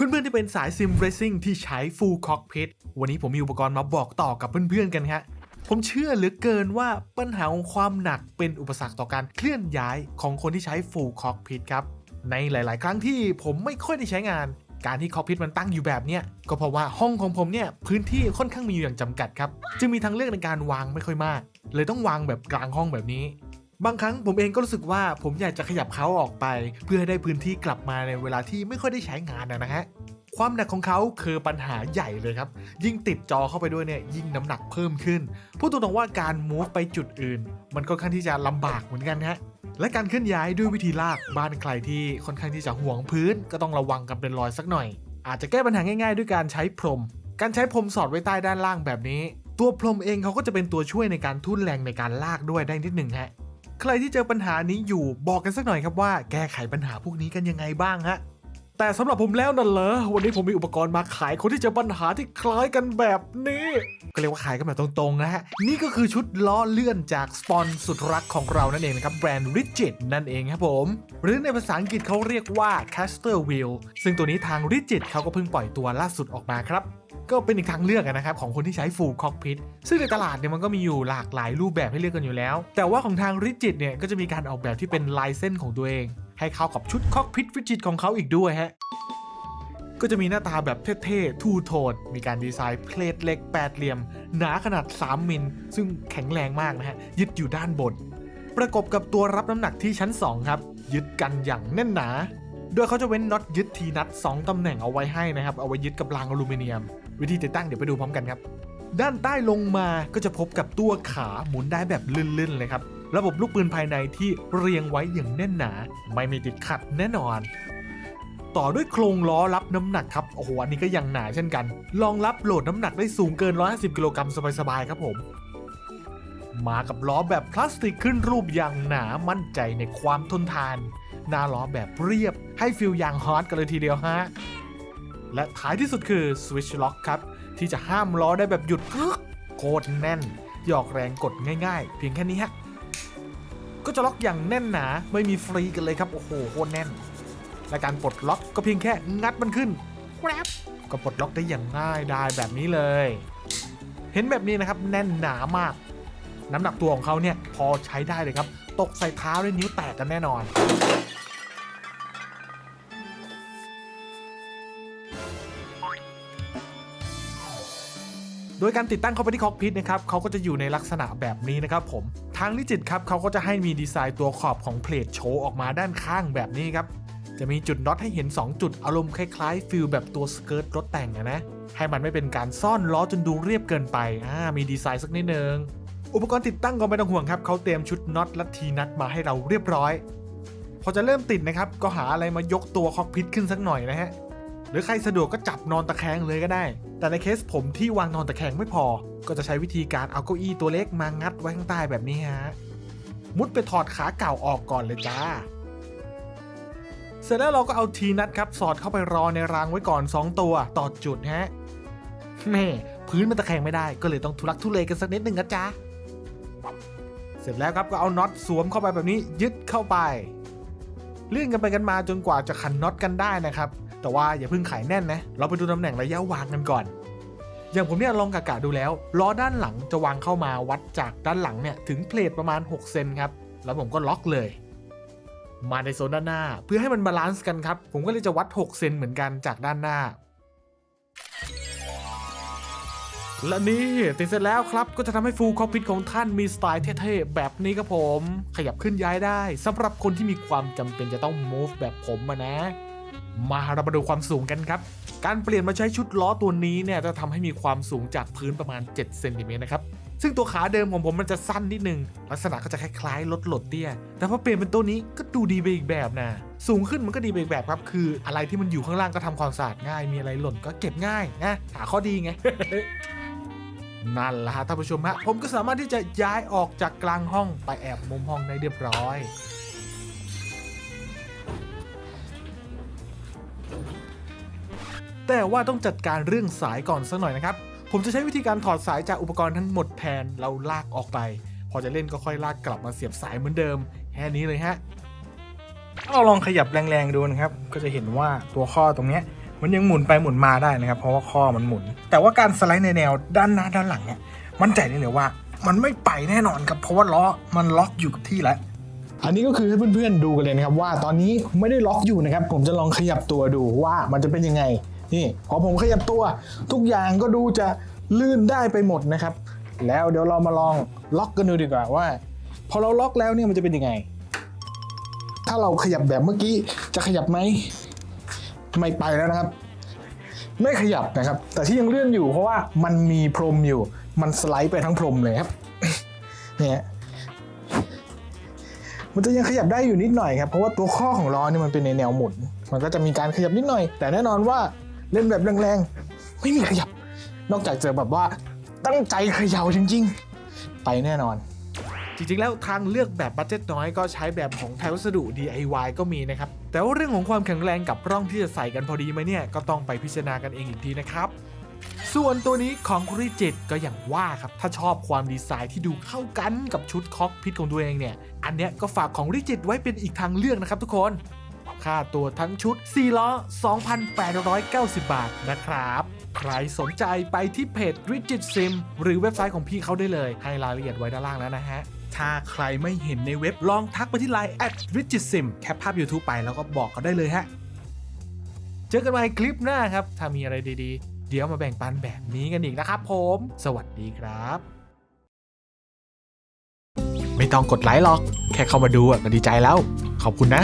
เพื่อนๆที่เป็นสายซิมเรซิ่งที่ใช้ Full Cockpit วันนี้ผมมีอุปกรณ์มาบอกต่อกับเพื่อนๆกันฮะผมเชื่อเหลือเกินว่าปัญหาของความหนักเป็นอุปสรรคต่อการเคลื่อนย้ายของคนที่ใช้ Full Cockpit ครับ ในหลาย ๆ ครั้งที่ผมไม่ค่อยได้ใช้งาน การที่คอกพิทมันตั้งอยู่แบบเนี้ยก็เพราะว่าห้องของผมเนี่ยพื้นที่ค่อนข้างมีอยู่อย่างจำกัดครับ จึงมีทางเลือกในการวางไม่ค่อยมาก เลยต้องวางแบบกลางห้องแบบนี้ บางครั้งผมเองก็รู้สึกว่าผมอยากจะขยับเขาออกไป เพื่อให้ได้พื้นที่กลับมาในเวลาที่ไม่ค่อยได้ใช้งานนะฮะความหนักของเขาคือปัญหาใหญ่เลยครับ ยิ่งติดจอเข้าไปด้วยเนี่ยยิ่งน้ำหนักเพิ่มขึ้น พูดตรงๆว่าการ move ไปจุดอื่น มันค่อนข้างที่จะลำบากเหมือนกันฮะและการเคลื่อนย้ายด้วยวิธีลากบ้านใครที่ค่อนข้างที่จะห่วงพื้น ก็ต้องระวังกันเป็นรอยสักหน่อย อาจจะแก้ปัญหาง่าย ๆ ด้วยการใช้พรม การใช้พรมสอดไว้ใต้ด้านล่างแบบนี้ ตัวพรมเองเขาก็จะเป็นตัวช่วยในการทุ่นแรงในการลากด้วยได้นิดหนึ่งฮะ ใครที่เจอปัญหานี้อยู่บอกกันสักหน่อยครับว่า แก้ไขปัญหาพวกนี้กันยังไงบ้างฮะแต่สำหรับผมแล้วนั่นเหรอวันนี้ผมมีอุปกรณ์มาขายคนที่เจอปัญหาที่คล้ายกันแบบนี้ ก็เรียกว่าขายกันแบบตรงๆนะฮะ นี่ก็คือชุดล้อเลื่อนจากสปอนสุดรักของเรานั่นเองนะครับ แบรนด์ Rigid นั่นเองครับผม หรือในภาษาอังกฤษเขาเรียกว่า Caster Wheel ซึ่งตัวนี้ทาง Rigid เขาก็เพิ่งปล่อยตัวล่าสุดออกมาครับ ก็เป็นอีกทางเลือกนะครับของคนที่ใช้ Full Cockpit ซึ่งในตลาดเนี่ยมันก็มีอยู่หลากหลายรูปแบบให้เลือกกันอยู่แล้ว แต่ว่าของทาง Rigid เนี่ยก็จะมีการออกแบบที่เป็นลายเส้นของตัวเอง ให้เข้ากับชุด Cockpit Rigid ของเขาอีกด้วยฮะก็จะมีหน้าตาแบบเท่ๆ ทูโทน มีการดีไซน์เพลทเล็กแปดเหลี่ยม หนาขนาด 3 มิล ซึ่งแข็งแรงมากนะฮะ ยึดอยู่ด้านบน ประกบกับตัวรับน้ำหนักที่ชั้น 2 ครับ ยึดกันอย่างแน่นหนา โดยเขาจะเว้นน็อตยึดทีนัด 2ตำแหน่งเอาไว้ให้นะครับ เอาไว้ยึดกับรางอลูมิเนียม วิธีติดตั้งเดี๋ยวไปดูพร้อมกันครับ ด้านใต้ลงมาก็จะพบกับตัวขาหมุนได้แบบลื่นๆเลยครับ ระบบลูกปืนภายในที่เรียงไว้อย่างแน่นหนา ไม่มีติดขัดแน่นอนต่อด้วยโครงล้อรับน้ำหนักครับ โอ้โห อันนี้ก็ยังหนาเช่นกัน รองรับโหลดน้ำหนักได้สูงเกิน 150 กิโลกรัมสบายๆครับผม มากับล้อแบบพลาสติกขึ้นรูปอย่างหนามั่นใจในความทนทาน หน้าล้อแบบเรียบให้ฟิลอย่างฮอตกันเลยทีเดียวฮะ และท้ายที่สุดคือ Switch Lock ครับ ที่จะห้ามล้อได้แบบหยุดกึกโคตรแน่น หยอกแรงกดง่ายๆ เพียงแค่นี้ฮะ ก็จะล็อกอย่างแน่นหนาไม่มีฟรีกันเลยครับ โอ้โหโคตรแน่น และการปลดล็อกก็เพียงแค่งัดมันขึ้นแกรบก็ปลดล็อกได้อย่างง่ายได้แบบนี้เลย เห็นแบบนี้นะครับแน่นหนามาก น้ำหนักตัวของเขาเนี่ยพอใช้ได้เลยครับ ตกใส่เท้าได้นิ้วแตกกันแน่นอน โดยการติดตั้งเข้าไปที่คอกพิทนะครับเขาก็จะอยู่ในลักษณะแบบนี้นะครับผมทางนิจิตครับเขาก็จะให้มีดีไซน์ตัวขอบของเพลทโชว์ออกมาด้านข้างแบบนี้ครับจะมีจุดน็อตให้เห็น 2 จุดอารมณ์คล้ายๆฟิลแบบตัวสเกิร์ตรถแต่งนะให้มันไม่เป็นการซ่อนล้อจนดูเรียบเกินไปอ่ามีดีไซน์สักนิดนึงอุปกรณ์ติดตั้งก็ไม่ต้องห่วงครับเขาเตรียมชุดน็อตและทีนัดมาให้เราเรียบร้อย พอจะเริ่มติดนะครับก็หาอะไรมายกตัวคอกพิทขึ้นสักหน่อยนะฮะ หรือใครสะดวกก็จับนอนตะแคงเลยก็ได้ แต่ในเคสผมที่วางนอนตะแคงไม่พอ ก็จะใช้วิธีการเอาเก้าอี้ตัวเล็กมางัดไว้ข้างใต้แบบนี้ฮะ มุดไปถอดขาเก่าออกก่อนเลยจ้า เสร็จแล้วเราก็เอาทีนัดครับสอดเข้าไปรอในรางไว้ก่อน 2 ตัวต่อจุดฮะแม่พื้นมันตะแคงไม่ได้ก็เลยต้องทุลักทุเลกันสักนิดหนึ่งนะจ๊ะเสร็จแล้วครับก็เอาน็อตสวมเข้าไปแบบนี้ยึดเข้าไป เลื่อนกันไปกันมาจนกว่าจะขันน็อตกันได้นะครับ แต่ว่าอย่าเพิ่งไขแน่นนะ เราไปดูตำแหน่งระยะวางกันก่อน อย่างผมเนี่ยลองกะกะดูแล้วล้อด้านหลังจะวางเข้ามาวัดจากด้านหลังเนี่ยถึงเพลทประมาณ 6 เซนครับ แล้วผมก็ล็อกเลย มาในโซนด้านหน้า เพื่อให้มันบาลานซ์กันครับ ผมก็เลยจะวัด 6 เซนเหมือนกันจากด้านหน้า และนี่ติดเสร็จแล้วครับก็จะทำให้ฟูลคอพิ t ของท่านมีสไตล์เท่ๆแบบนี้ครับผม ขยับขึ้นย้ายได้สำหรับคนที่มีความจำเป็นจะต้อง move แบบผมอะนะ มาเรามาดูความสูงกันครับ การเปลี่ยนมาใช้ชุดล้อตัวนี้เนี่ยจะทำให้มีความสูงจากพื้นประมาณ7เซนติเมตรนะครับ ซึ่งตัวขาเดิมของผมมันจะสั้นนิดนึง ลักษณะก็จะคล้ายๆรถหลดเตี้ย แต่พอเปลี่ยนเป็นตัวนี้ก็ดูดีไปอีกแบบนะ สูงขึ้นมันก็ดีไปอีกแบบครับ คืออะไรที่มันอยู่ข้างล่างก็ทำความสะอาดง่าย มีอะไรหล่นก็เก็บง่ายนะ หาข้อดีไงนั่นแหละฮะท่านผู้ชมฮะผมก็สามารถที่จะย้ายออกจากกลางห้องไปแอบมุมห้องได้เรียบร้อย แต่ว่าต้องจัดการเรื่องสายก่อนสักหน่อยนะครับ ผมจะใช้วิธีการถอดสายจากอุปกรณ์ทั้งหมดแทนแล้วลากออกไป พอจะเล่นก็ค่อยลากกลับมาเสียบสายเหมือนเดิมแค่นี้เลยฮะเราลองขยับแรงๆดูนะครับก็จะเห็นว่าตัวข้อตรงเนี้ยมันยังหมุนไปหมุนมาได้นะครับ เพราะว่าข้อมันหมุน แต่ว่าการสไลด์ในแนวด้านหน้าด้านหลังเนี่ยมั่นใจได้เลยว่า มันไม่ไปแน่นอนครับเพราะว่าล้อมันล็อกอยู่กับที่แล้วอันนี้ก็คือให้เพื่อนๆดูกันเลยนะครับว่าตอนนี้ไม่ได้ล็อกอยู่นะครับ ผมจะลองขยับตัวดูว่ามันจะเป็นยังไง นี่พอผมขยับตัว ทุกอย่างก็ดูจะลื่นได้ไปหมดนะครับ แล้วเดี๋ยวเรามาลองล็อกกันดูดีกว่าว่า พอเราล็อกแล้วเนี่ยมันจะเป็นยังไง ถ้าเราขยับแบบเมื่อกี้จะขยับไหมไม่ไปแล้วนะครับ ไม่ขยับนะครับ แต่ที่ยังเลื่อนอยู่เพราะว่ามันมีพรมอยู่ มันสไลด์ไปทั้งพรมเลยครับเนี่ยมันจะยังขยับได้อยู่นิดหน่อยครับ เพราะว่าตัวข้อของล้อเนี่ยมันเป็นในแนวหมุน มันก็จะมีการขยับนิดหน่อย แต่แน่นอนว่า เล่นแบบแรงๆ ไม่มีขยับ นอกจากจะแบบว่าตั้งใจเขย่าจริงๆ ไปแน่นอน จริงๆ แล้วทางเลือกแบบบัตเจ็ตน้อยก็ใช้แบบของไทยวัสดุ DIY ก็มีนะครับ แต่ว่าเรื่องของความแข็งแรงกับร่องที่จะใส่กันพอดีไหมเนี่ย ก็ต้องไปพิจารณากันเองอีกทีนะครับส่วนตัวนี้ของ Rigid ก็อย่างว่าครับ ถ้าชอบความดีไซน์ที่ดูเข้ากันกับชุดคอกพิทของตัวเองเนี่ย อันเนี้ยก็ฝากของ Rigid ไว้เป็นอีกทางเลือกนะครับทุกคน ค่าตัวทั้งชุด4ล้อ 2,890 บาทนะครับ ใครสนใจไปที่เพจ Rigid Sim หรือเว็บไซต์ของพี่เขาได้เลย ให้รายละเอียดไว้ด้านล่างแล้วนะฮะถ้าใครไม่เห็นในเว็บลองทักไปที่ไลน์ at rigid sim แคปภาพ YouTube ไปแล้วก็บอกเขาได้เลยฮะ เจอกันใหม่คลิปหน้าครับ ถ้ามีอะไรดีๆ เดี๋ยวมาแบ่งปันแบบนี้กันอีกนะครับผม สวัสดีครับ ไม่ต้องกดไลค์หรอก แค่เข้ามาดูก็ดีใจแล้ว ขอบคุณนะ